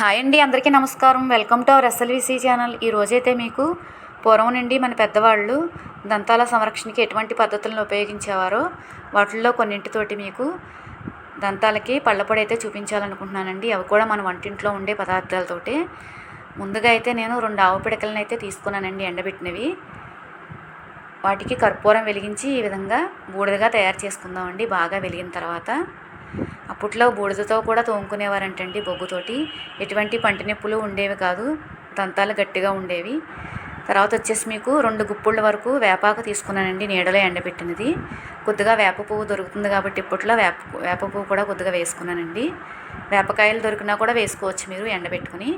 Hi అండి అందరికీ నమస్కారం. Welcome to our SLVC channel. ఈ రోజైతే మీకు పూర్వం నుండి మన పెద్దవాళ్ళు దంతాల సంరక్షణకి ఎటువంటి పద్ధతులను ఉపయోగించేవారో వాటిల్లో కొన్నింటితోటి మీకు దంతాలకి పళ్ళపొడి అయితే చూపించాలనుకుంటున్నానండి. అవి కూడా మన వంటింట్లో ఉండే పదార్థాలతోటి. ముందుగా అయితే నేను రెండు ఆవు పిడకలను అయితే తీసుకున్నానండి ఎండబెట్టినవి. వాటికి కర్పూరం వెలిగించి ఈ విధంగా బూడిదగా తయారు చేసుకుందామండి. బాగా వెలిగిన తర్వాత అప్పట్లో బూడిదతో కూడా తోముకునేవారంటండి బొగ్గుతోటి. ఎటువంటి పంటి నొప్పులు ఉండేవి కాదు. దంతాలు గట్టిగా ఉండేవి. తర్వాత వచ్చేసి మీకు రెండు గుప్పుళ్ళ వరకు వేపాకు తీసుకున్నానండి నీడలో ఎండబెట్టినది. కొద్దిగా వేప పువ్వు దొరుకుతుంది కాబట్టి ఇప్పట్లో వేప వేప పువ్వు కూడా కొద్దిగా వేసుకున్నానండి. వేపకాయలు దొరికినా కూడా వేసుకోవచ్చు మీరు ఎండబెట్టుకుని.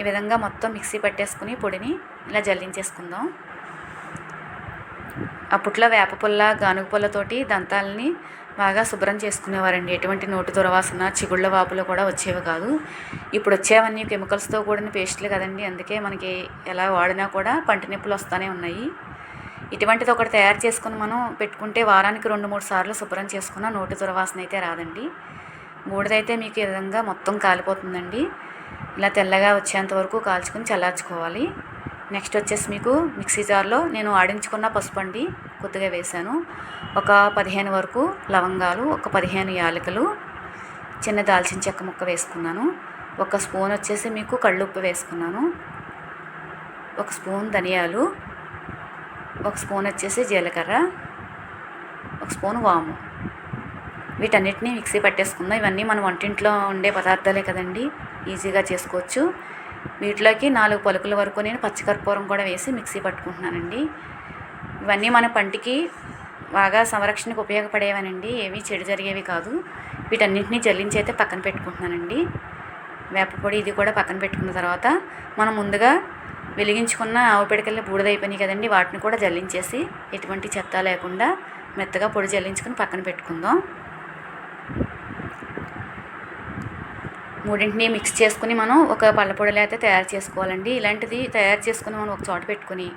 ఈ విధంగా మొత్తం మిక్సీ పట్టేసుకుని పొడిని ఇలా జల్లించేసుకుందాం. అప్పట్లో వేప పుల్ల గానుగ పుల్లతోటి దంతాలని బాగా శుభ్రం చేసుకునేవారండి. ఎటువంటి నోటి దురవాసన చిగుళ్ళ వాపులు కూడా వచ్చేవి కాదు. ఇప్పుడు వచ్చేవన్నీ కెమికల్స్తో కూడిన పేస్టులు కదండి. అందుకే మనకి ఎలా వాడినా కూడా పంటి నొప్పులు వస్తూనే ఉన్నాయి. ఇటువంటిది ఒకటి తయారు చేసుకుని మనం పెట్టుకుంటే వారానికి రెండు మూడు సార్లు శుభ్రం చేసుకున్న నోటి దురవాసన అయితే రాదండి. బూడిదైతే మీకు ఈ విధంగా మొత్తం కాలిపోతుందండి. ఇలా తెల్లగా వచ్చేంత వరకు కాల్చుకొని చల్లార్చుకోవాలి. నెక్స్ట్ వచ్చేసి మీకు మిక్సీ జార్లో నేను ఆడించుకున్న పసుపు అండి కొద్దిగా వేశాను. ఒక పదిహేను వరకు లవంగాలు ఒక పదిహేను యాలకులు చిన్న దాల్చిన చెక్క ముక్క వేసుకున్నాను. ఒక స్పూన్ వచ్చేసి మీకు కళ్ళుప్పు వేసుకున్నాను. ఒక స్పూన్ ధనియాలు ఒక స్పూన్ వచ్చేసి జీలకర్ర ఒక స్పూన్ వాము. వీటన్నిటిని మిక్సీ పట్టేసుకుందాం. ఇవన్నీ మన వంటింట్లో ఉండే పదార్థాలే కదండి. ఈజీగా చేసుకోవచ్చు. వీటిలోకి నాలుగు పలుకుల వరకు నేను పచ్చికర్పూరం కూడా వేసి మిక్సీ పట్టుకుంటున్నానండి. ఇవన్నీ మన పంటికి బాగా సంరక్షణకు ఉపయోగపడేవనండి. ఏవి చెడు జరిగేవి కాదు. వీటన్నింటినీ జల్లించి అయితే పక్కన పెట్టుకుంటున్నానండి. వేపపొడి ఇది కూడా పక్కన పెట్టుకున్న తర్వాత మనం ముందుగా వెలిగించుకున్న ఆవు పిడకల్ని బూడిదైపోయినాయి కదండి. వాటిని కూడా జల్లించేసి ఎటువంటి చెత్త లేకుండా మెత్తగా పొడి జల్లించుకుని పక్కన పెట్టుకుందాం. మూడింటిని మిక్స్ చేసుకుని మనం ఒక పళ్ళపొడిలో అయితే తయారు చేసుకోవాలండి. ఇలాంటిది తయారు చేసుకుని మనం ఒక చోట పెట్టుకుని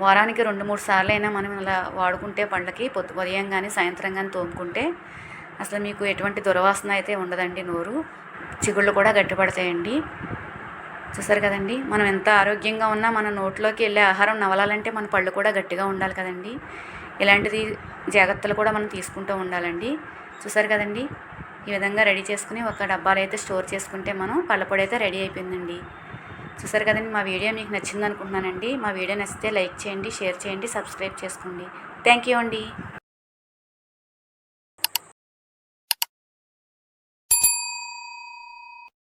వారానికి రెండు మూడు సార్లు అయినా మనం ఇలా వాడుకుంటే పళ్ళకి పొద్దు ఉదయం కానీ సాయంత్రం కానీ తోముకుంటే అసలు మీకు ఎటువంటి దుర్వాసన అయితే ఉండదండి నోరు. చిగుళ్ళు కూడా గట్టిపడతాయండి. చూసారు కదండి? మనం ఎంత ఆరోగ్యంగా ఉన్నా మన నోట్లోకి వెళ్ళే ఆహారం నవలాలంటే మన పళ్ళు కూడా గట్టిగా ఉండాలి కదండి. ఇలాంటిది జాగ్రత్తలు కూడా మనం తీసుకుంటూ ఉండాలండి. చూసారు కదండి? ఈ విధంగా రెడీ చేసుకుని ఒక డబ్బాలో అయితే స్టోర్ చేసుకుంటే మనం పళ్ళపొడి అయితే రెడీ అయిపోయిందండి. చూసారు కదండి మా వీడియో మీకు నచ్చింది అనుకుంటున్నానండి మా వీడియో నచ్చితే లైక్ చేయండి షేర్ చేయండి సబ్స్క్రైబ్ చేసుకోండి. థ్యాంక్ యూ అండి.